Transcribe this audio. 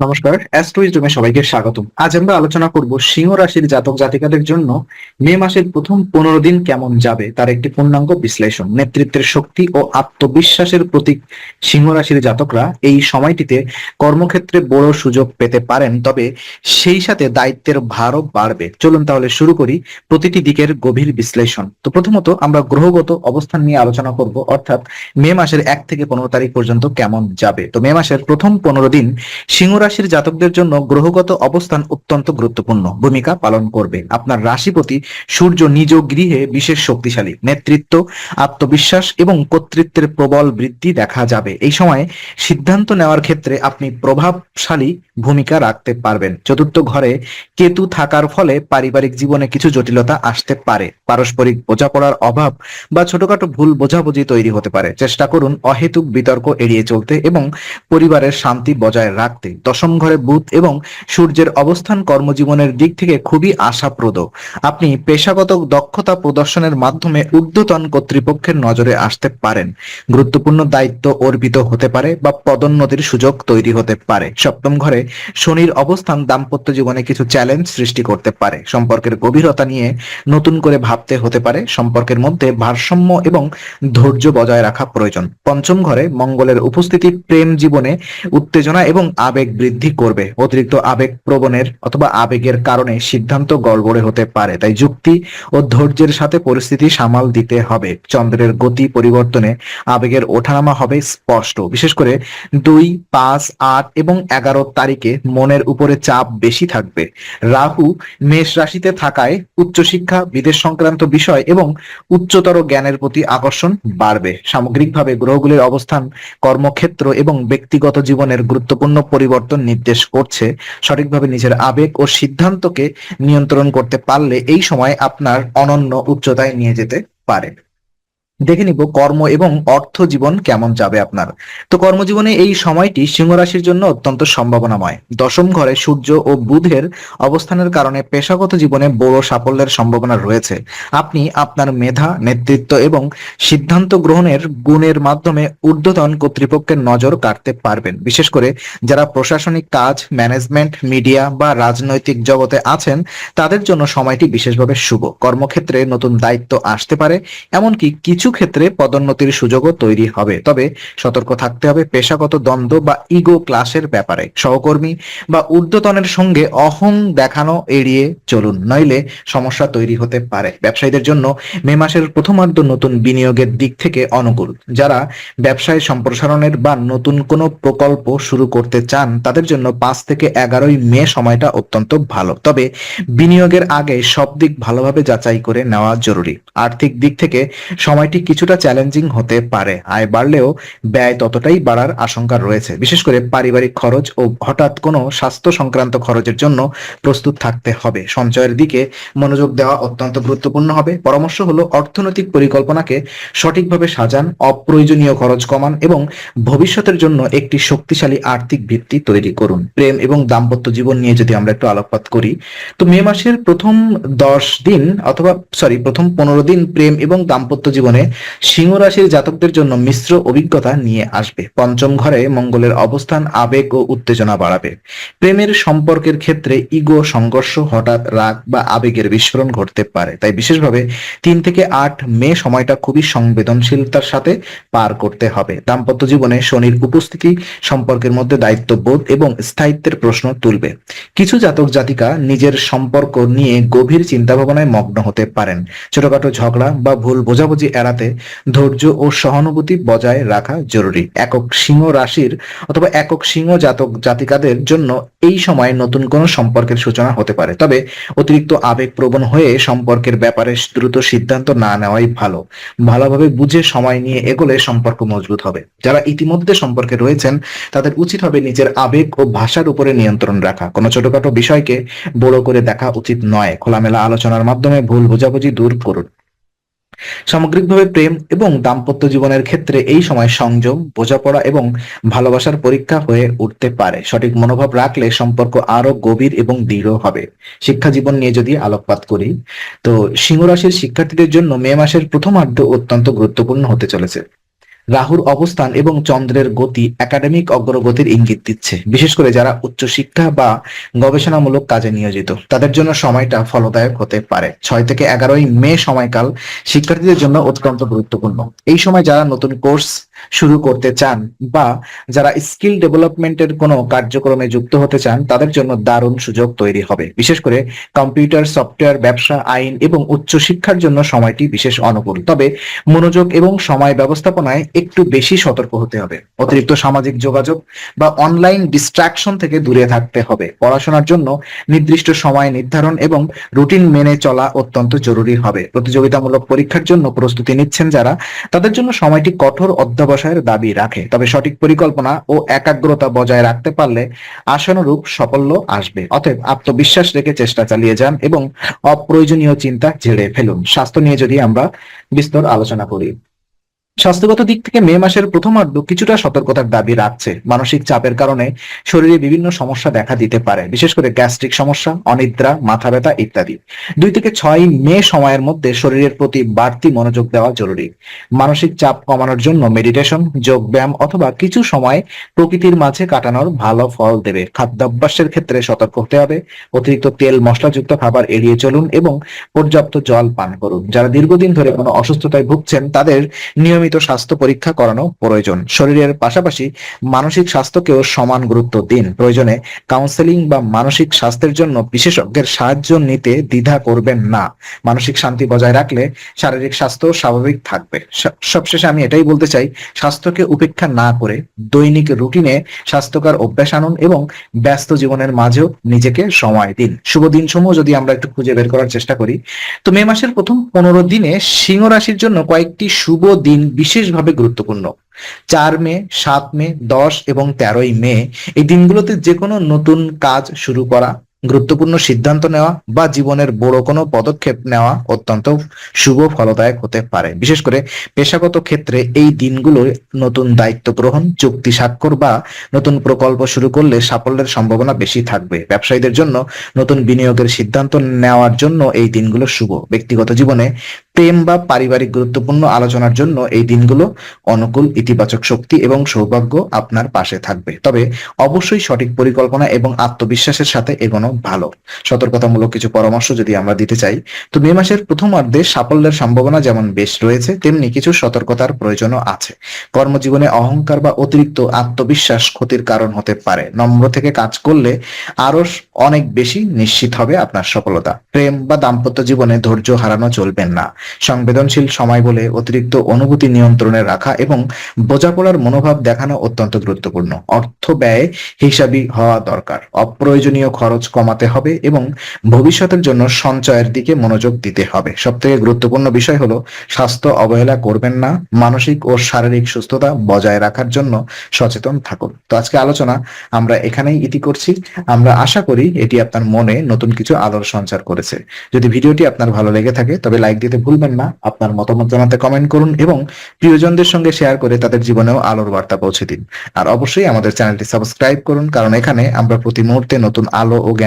নমস্কার অ্যাস্ট্রোইজমে সবাইকে স্বাগতম। আজ আমরা আলোচনা করব সিংহ রাশির জাতক জাতিকাদের জন্য মে মাসের প্রথম পনেরো দিন কেমন যাবে, তার একটি পূর্ণাঙ্গ বিশ্লেষণ। নেতৃত্বের শক্তি ও আত্মবিশ্বাসের প্রতীক সিংহ রাশির জাতকরা এই সময়টিতে কর্মক্ষেত্রে বড় সুযোগ পেতে পারেন, তবে সেই সাথে দায়িত্বের ভারও বাড়বে। চলুন তাহলে শুরু করি প্রতিটি দিকের গভীর বিশ্লেষণ। তো প্রথমত আমরা গ্রহগত অবস্থান নিয়ে আলোচনা করব, অর্থাৎ মে মাসের এক থেকে পনেরো তারিখ পর্যন্ত কেমন যাবে। তো মে মাসের প্রথম পনেরো দিন সিংহ রাশির জাতকদের জন্য গ্রহগত অবস্থান অত্যন্ত গুরুত্বপূর্ণ ভূমিকা পালন করবে। আপনার রাশিপতি সূর্য নিজ গৃহে বিশেষ শক্তিশালী, নেতৃত্ব, আত্মবিশ্বাস এবং কর্তৃত্বের প্রবল বৃদ্ধি দেখা যাবে। এই সময়ে সিদ্ধান্ত নেওয়ার ক্ষেত্রে আপনি প্রভাবশালী ভূমিকা রাখতে পারবেন। চতুর্থ ঘরে কেতু থাকার ফলে পারিবারিক জীবনে কিছু জটিলতা আসতে পারে। পারস্পরিক বোঝাপড়ার অভাব বা ছোটখাটো ভুল বোঝাবুঝি তৈরি হতে পারে। চেষ্টা করুন অহেতুক বিতর্ক এড়িয়ে চলতে এবং পরিবারের শান্তি বজায় রাখতে। দশম ঘরে বুধ এবং সূর্যের অবস্থান কর্মজীবনের দিক থেকে খুবই আশাপ্রদ। আপনি পেশাগত দক্ষতা প্রদর্শনের মাধ্যমে ঊর্ধ্বতন কর্তৃপক্ষের নজরে আসতে পারেন। গুরুত্বপূর্ণ দায়িত্ব অর্পিত হতে পারে বা পদোন্নতির সুযোগ তৈরি হতে পারে। সপ্তম ঘরে শনির অবস্থান দাম্পত্য জীবনে কিছু চ্যালেঞ্জ সৃষ্টি করতে পারে। সম্পর্কের গভীরতা নিয়ে নতুন করে ভাবতে হতে পারে। সম্পর্কের মধ্যে ভারসাম্য এবং ধৈর্য বজায় রাখা প্রয়োজন। পঞ্চম ঘরে মঙ্গলের উপস্থিতি, প্রেম জীবনে উত্তেজনা এবং আবেগ বৃদ্ধি করবে। অতিরিক্ত আবেগ প্রবণের অথবা আবেগের কারণে সিদ্ধান্ত গড়বড়ে হতে পারে। তাই যুক্তি ও ধৈর্যের সাথে পরিস্থিতি সামাল দিতে হবে। চন্দ্রের গতি পরিবর্তনে আবেগের ওঠানামা হবে স্পষ্ট। বিশেষ করে দুই, পাঁচ, আট এবং এগারো তারিখে মনের উপরে চাপ বেশি থাকবে। রাহু মেষ রাশিতে থাকায় উচ্চশিক্ষা, বিদেশ সংক্রান্ত বিষয় এবং উচ্চতর জ্ঞানের প্রতি আকর্ষণ বাড়বে। সামগ্রিকভাবে গ্রহগুলির অবস্থান, কর্মক্ষেত্র এবং ব্যক্তিগত জীবনের গুরুত্বপূর্ণ পরিবর্তন নির্দেশ করছে, সঠিকভাবে নিজের আবেগ ও সিদ্ধান্তকে নিয়ন্ত্রণ করতে পারলে এই সময় আপনার অনন্য উচ্চতায় নিয়ে যেতে পারে। দেখে নিব কর্ম এবং অর্থ জীবন কেমন যাবে আপনার। তো কর্মজীবনে এই সময়টি সিংহ রাশির জন্য অত্যন্ত সম্ভাবনাময়। দশম ঘরে সূর্য ও বুধের অবস্থানের কারণে পেশাগত জীবনে বড় সাফল্যের সম্ভাবনা রয়েছে। আপনি আপনার মেধা, নেতৃত্ব এবং সিদ্ধান্ত গ্রহণের গুণের মাধ্যমে ঊর্ধ্বতন কর্তৃপক্ষের নজর কাটতে পারবেন। বিশেষ করে যারা প্রশাসনিক কাজ, ম্যানেজমেন্ট, মিডিয়া বা রাজনৈতিক জগতে আছেন, তাদের জন্য সময়টি বিশেষভাবে শুভ। কর্মক্ষেত্রে নতুন দায়িত্ব আসতে পারে, এমনকি কিছু ক্ষেত্রে পদোন্নতির সুযোগও তৈরি হবে। তবে সতর্ক থাকতে হবে পেশাগত দ্বন্দ্ব বা ইগো ক্লাসের ব্যাপারে। সহকর্মী বা ঊর্ধ্বতনের সঙ্গে অহং দেখানো এড়িয়ে চলুন, নইলে সমস্যা তৈরি হতে পারে। ব্যবসায়ীদের জন্য মে মাসের প্রথমার্ধ নতুন বিনিয়োগের দিক থেকে অনুকূল। যারা ব্যবসায় সম্প্রসারণের বা নতুন কোনো প্রকল্প শুরু করতে চান, তাদের জন্য পাঁচ থেকে এগারোই মে সময়টা অত্যন্ত ভালো। তবে বিনিয়োগের আগে সব দিক ভালোভাবে যাচাই করে নেওয়া জরুরি। আর্থিক দিক থেকে সময়টি কিছুটা চ্যালেঞ্জিং হতে পারে। আয় বাড়লেও ব্যয় ততটাই বাড়ার আশঙ্কা রয়েছে। বিশেষ করে পারিবারিক খরচ ও হঠাৎ কোনো স্বাস্থ্য সংক্রান্ত খরচের জন্য প্রস্তুত থাকতে হবে। সঞ্চয়ের দিকে মনোযোগ দেওয়া অত্যন্ত গুরুত্বপূর্ণ হবে। পরামর্শ হলো অর্থনৈতিক পরিকল্পনাকে সঠিকভাবে সাজান, অপ্রয়োজনীয় খরচ কমান এবং ভবিষ্যতের জন্য একটি শক্তিশালী আর্থিক ভিত্তি তৈরি করুন। প্রেম এবং দাম্পত্য জীবন নিয়ে যদি আমরা একটু আলোকপাত করি, তো মে মাসের প্রথম দশ দিন অথবা সরি প্রথম পনেরো দিন প্রেম এবং দাম্পত্য জীবনে সিংহ রাশির জাতকদের জন্য মিশ্র অভিজ্ঞতা নিয়ে আসবে। পঞ্চম ঘরে মঙ্গলের অবস্থান, আবেগ ও উত্তেজনা বাড়াবে। প্রেমের সম্পর্কের ক্ষেত্রে ইগো, সংঘর্ষ, হঠাৎ রাগ বা আবেগের বিস্ফোরণ ঘটতে পারে। তাই বিশেষভাবে তিন থেকে আট মে সময়টা খুবই সংবেদনশীলতার সাথে পার করতে হবে। দাম্পত্য জীবনে শনির উপস্থিতি, সম্পর্কের মধ্যে দায়িত্ববোধ এবং স্থায়িত্বের প্রশ্ন তুলবে। কিছু জাতক জাতিকা নিজের সম্পর্ক নিয়ে গভীর চিন্তা ভাবনায় মগ্ন হতে পারেন। ছোটখাটো ঝগড়া বা ভুল বোঝাবুঝি এড়াতে ধৈর্য ও সহানুভূতি বজায় রাখা জরুরি। একক সিংহ রাশির অথবা একক সিংহ জাতক জাতিকাদের জন্য এই সময় নতুন কোনো সম্পর্কের সূচনা হতে পারে। তবে অতিরিক্ত আবেগ প্রবণ হয়ে সম্পর্কের ব্যাপারে দ্রুত সিদ্ধান্ত না নেওয়াই ভালো। ভালোভাবে বুঝে সময় নিয়ে এগোলে সম্পর্ক মজবুত হবে। যারা ইতিমধ্যে সম্পর্কে রয়েছেন, তাদের উচিত হবে নিজের আবেগ ও ভাষার উপরে নিয়ন্ত্রণ রাখা। কোনো ছোটখাটো বিষয়কে বড় করে দেখা উচিত নয়। খোলামেলা আলোচনার মাধ্যমে ভুল বোঝাবুঝি দূর করুন। সামগ্রিকভাবে প্রেম এবং দাম্পত্য জীবনের ক্ষেত্রে এই সময় সংযম, বোঝাপড়া এবং ভালোবাসার পরীক্ষা হয়ে উঠতে পারে। সঠিক মনোভাব রাখলে সম্পর্ক আরও গভীর এবং দৃঢ় হবে। শিক্ষা জীবন নিয়ে যদি আলোকপাত করি, তো সিংহ রাশির শিক্ষার্থীদের জন্য মে মাসের প্রথমার্ধ অত্যন্ত গুরুত্বপূর্ণ হতে চলেছে। রাহুর অবস্থান এবং চন্দ্রের গতি একাডেমিক অগ্রগতির ইঙ্গিত দিচ্ছে। বিশেষ করে যারা উচ্চশিক্ষা বা গবেষণামূলক কাজে নিয়োজিত, তাদের জন্য সময়টা ফলদায়ক হতে পারে। ছয় থেকে এগারোই মে সময়কাল শিক্ষার্থীদের জন্য অত্যন্ত গুরুত্বপূর্ণ। এই সময় যারা নতুন কোর্স শুরু করতে চান বা যারা স্কিল ডেভেলপমেন্টের কোনো কার্যক্রমে যুক্ত হতে চান, তাদের জন্য দারুণ সুযোগ তৈরি হবে। বিশেষ করে কম্পিউটার, সফটওয়্যার, ব্যবসা, আইন এবং উচ্চশিক্ষার জন্য সময়টি বিশেষ অনুকূল। তবে মনোযোগ এবং সময় ব্যবস্থাপনায় একটু বেশি সতর্ক হতে হবে। অতিরিক্ত সামাজিক যোগাযোগ বা অনলাইন ডিস্ট্রাকশন থেকে দূরে থাকতে হবে। পড়াশোনার জন্য নির্দিষ্ট সময় নির্ধারণ এবং রুটিন মেনে চলা অত্যন্ত জরুরি হবে। প্রতিযোগিতামূলক পরীক্ষার জন্য প্রস্তুতি নিচ্ছেন যারা, তাদের জন্য সময়টি কঠোর অধ্যবসায়ের দাবি রাখে। তবে সঠিক পরিকল্পনা ও একাগ্রতা বজায় রাখতে পারলে আশানুরূপ সাফল্য আসবে। অতএব আত্মবিশ্বাস রেখে চেষ্টা চালিয়ে যান এবং অপ্রয়োজনীয় চিন্তা ঝেড়ে ফেলুন। স্বাস্থ্য নিয়ে যদি আমরা বিস্তর আলোচনা করি স্বাস্থ্যগত দিক থেকে মে মাসের প্রথমার্ধ কিছুটা সতর্কতার দাবি রাখছে। মানসিক চাপের কারণে শরীরে বিভিন্ন সমস্যা দেখা দিতে পারে, বিশেষ করে গ্যাস্ট্রিক সমস্যা, অনিদ্রা, মাথা ব্যথা ইত্যাদি। দুই থেকে ছয় মে সময়ের মধ্যে শরীরের প্রতি বাড়তি মনোযোগ দেওয়া জরুরি। মানসিক চাপ কমানোর জন্য মেডিটেশন, যোগ ব্যায়াম অথবা কিছু সময় প্রকৃতির মাঝে কাটানোর ভালো ফল দেবে। খাদ্যাভ্যাসের ক্ষেত্রে সতর্ক হতে হবে। অতিরিক্ত তেল, মশলাযুক্ত খাবার এড়িয়ে চলুন এবং পর্যাপ্ত জল পান করুন। যারা দীর্ঘদিন ধরে কোনো অসুস্থতায় ভুগছেন, তাদের নিয়মিত স্বাস্থ্য পরীক্ষা করানো প্রয়োজন। শরীরের পাশাপাশি মানসিক স্বাস্থ্যকেও সমান গুরুত্ব দিন। প্রয়োজনে কাউন্সেলিং বা মানসিক স্বাস্থ্যের জন্য বিশেষজ্ঞের সাহায্য নিতে দ্বিধা করবেন না। মানসিক শান্তি বজায় রাখলে শারীরিক স্বাস্থ্য স্বাভাবিক থাকবে। সবশেষে আমি এটাই বলতে চাই, স্বাস্থ্যকে উপেক্ষা না করে দৈনিক রুটিনে স্বাস্থ্যকর অভ্যাস আনুন এবং ব্যস্ত জীবনের মাঝেও নিজেকে সময় দিন। শুভ দিন সমূহ যদি আমরা একটু খুঁজে বের করার চেষ্টা করি, তো মে মাসের প্রথম পনেরো দিনে সিংহ রাশির জন্য কয়েকটি শুভ দিন বিশেষভাবে গুরুত্বপূর্ণ। চার মে, সাত মে, দশ এবং তেরোই মে এই দিনগুলোতে যে কোনো নতুন কাজ শুরু করা গুরুত্বপূর্ণ সিদ্ধান্ত নেওয়া বা জীবনের বড় কোনো পদক্ষেপ নেওয়া অত্যন্ত শুভ ফলদায়ক হতে পারে। বিশেষ করে পেশাগত ক্ষেত্রে এই দিনগুলো নতুন দায়িত্ব গ্রহণ, চুক্তি স্বাক্ষর বা নতুন প্রকল্প শুরু করলে সাফল্যের সম্ভাবনা বেশি থাকবে। ব্যবসায়ীদের জন্য নতুন বিনিয়োগের সিদ্ধান্ত নেওয়ার জন্য এই দিনগুলো শুভ। ব্যক্তিগত জীবনে প্রেম বা পারিবারিক গুরুত্বপূর্ণ আলোচনার জন্য এই দিনগুলো অনুকূল, ইতিবাচক শক্তি এবং সৌভাগ্য আপনার পাশে থাকবে। তবে অবশ্যই সঠিক পরিকল্পনা এবং আত্মবিশ্বাসের সাথে এগোনো ভালো। সতর্কতামূলক কিছু পরামর্শ যদি আমরা দিতে চাই, তো মে মাসের প্রথমার্ধে সাফল্যের সম্ভাবনা যেমন বেশ রয়েছে, তেমনি কিছু সতর্কতার প্রয়োজনও আছে। কর্মজীবনে অহংকার বা অতিরিক্ত আত্মবিশ্বাস ক্ষতির কারণ হতে পারে। নম্র থেকে কাজ করলে আরও অনেক বেশি নিশ্চিত হবে আপনার সফলতা। প্রেম বা দাম্পত্য জীবনে ধৈর্য হারানো চলবেন না। সংবেদনশীল সময় বলে অতিরিক্ত অনুভূতি নিয়ন্ত্রণে রাখা এবং বোঝাপড়ার মনোভাব দেখানো অত্যন্ত গুরুত্বপূর্ণ। অর্থ ব্যয় হিসাবী হওয়া দরকার। অপ্রয়োজনীয় খরচ কমাতে হবে এবং ভবিষ্যতের জন্য সঞ্চয়ের দিকে মনোযোগ দিতে হবে। সবথেকে গুরুত্বপূর্ণ বিষয় হলো, স্বাস্থ্য অবহেলা করবেন না, মানসিক ও শারীরিক সুস্থতা বজায় রাখার জন্য সচেতন থাকুন। তো আজকে আলোচনা আমরা এখানেই ইতি করছি। আমরা আশা করি এটি আপনার মনে নতুন কিছু আলোর সঞ্চার করেছে। যদি ভিডিওটি আপনার ভালো লেগে থাকে, তবে লাইক দিতে ভুলবেন না, আপনার মতামত জানাতে কমেন্ট করুন এবং প্রিয়জনদের সঙ্গে শেয়ার করে তাদের জীবনেও আলোর বার্তা পৌঁছে দিন। আর অবশ্যই আমাদের চ্যানেলটি সাবস্ক্রাইব করুন, কারণ এখানে আমরা প্রতি মুহূর্তে নতুন আলো ও